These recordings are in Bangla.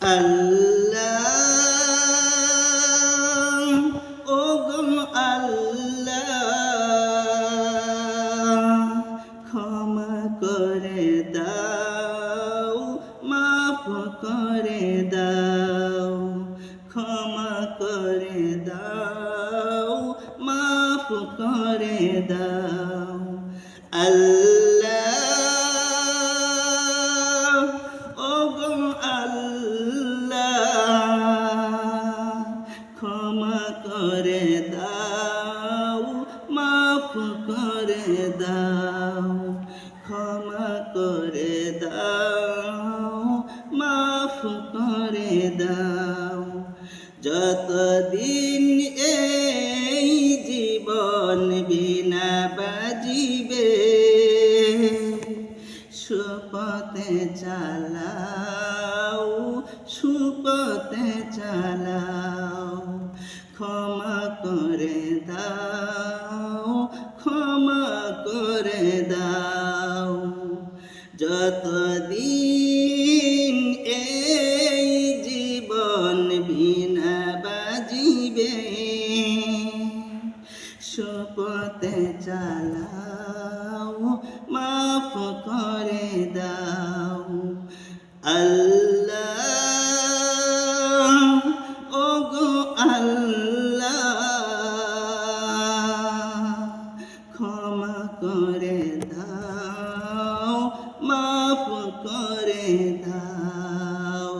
আল্লাহ বাজিবে সুপথে চালাও সুপথে চালাও ক্ষমা করে দাও। সুপথে চালাও, মাফ করে দাও। আল্লাহ ও গো আল্লাহ, ক্ষমা করে দাও, মাফ করে দাও।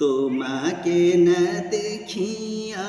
তোমাকে না দেখিয়া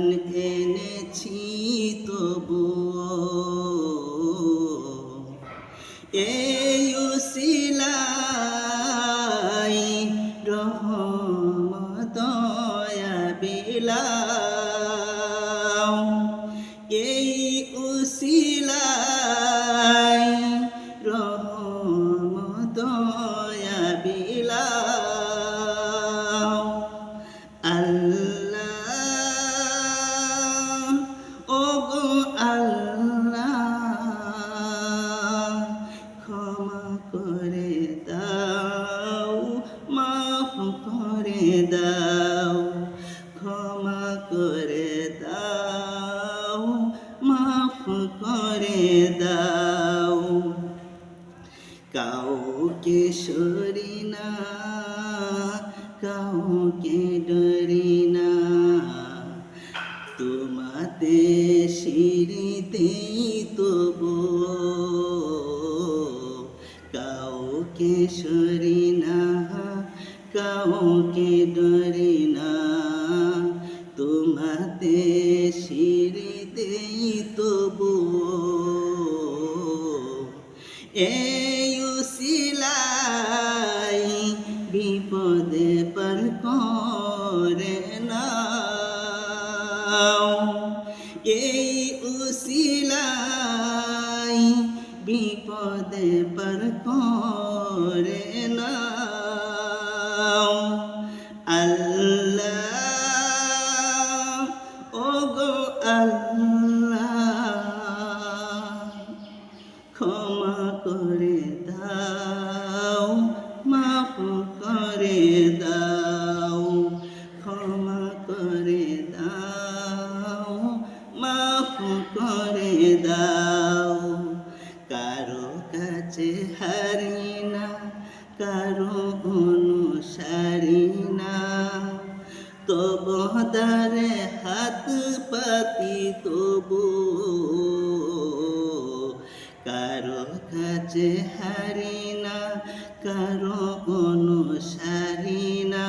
এই উসিলাই রহমতয়া বিলাও। আল্লাহ ও গো আল্লাহ, ক্ষমা করে দাও, মাফ করে দাও, ক্ষমা করে দাও। কাউকে সরি না, কাউকে ডরি না। তোমাতে সিঁড়িতেই তবু কাউকে সরি না, কাউকে ডরি না। তোমাতে সিঁড়িতেই বিপদে পর করে কাছে হারি না কারও অনুসারী না তবু দারে হাত পাতি তবু, কারও কাছে হারি না কারও অনুসারী না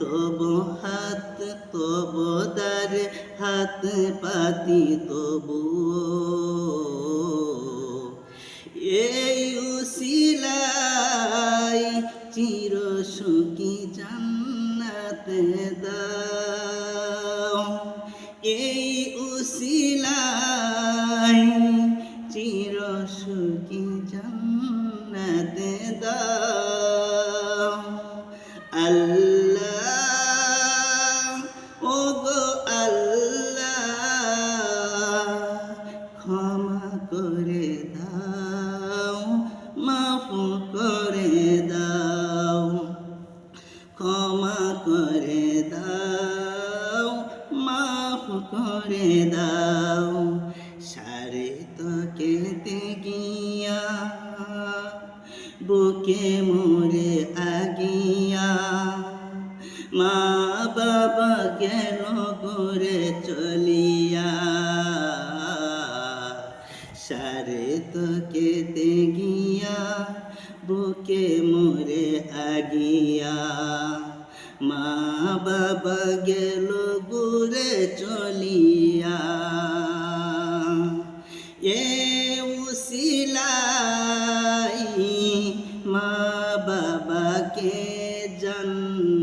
তবু হাত, তবু দারে হাত পাতি তবু। এই উসিলাই চির সুখী জান্নাতে দাও। এই উসিলাই চির সুখী জান্নাতে দাও। আল্লাহ ও গো আল্লাহ। করে দাও। সারে তো কেতে গিয়া, বুকে মোরে আগিয়া। মা বাবা গেল করে চলিয়া? সারে তো কেতে গিয়া, বুকে মোরে আগিয়া। মা বাবা গেল গুরে চলিয়া। এ উসিলাই মা বাবাকে জন্নতে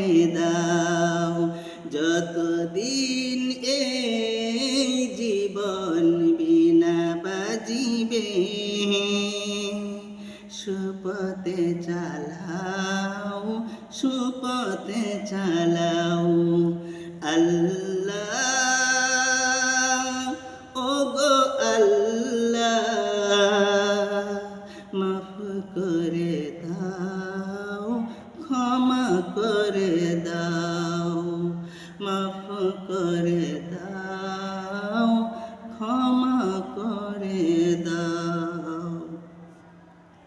করে দাও। যতদিন এ জীবন বিনা বাজিবে সুপথে চালাও সুপথে চালাও। আল্লাহ করে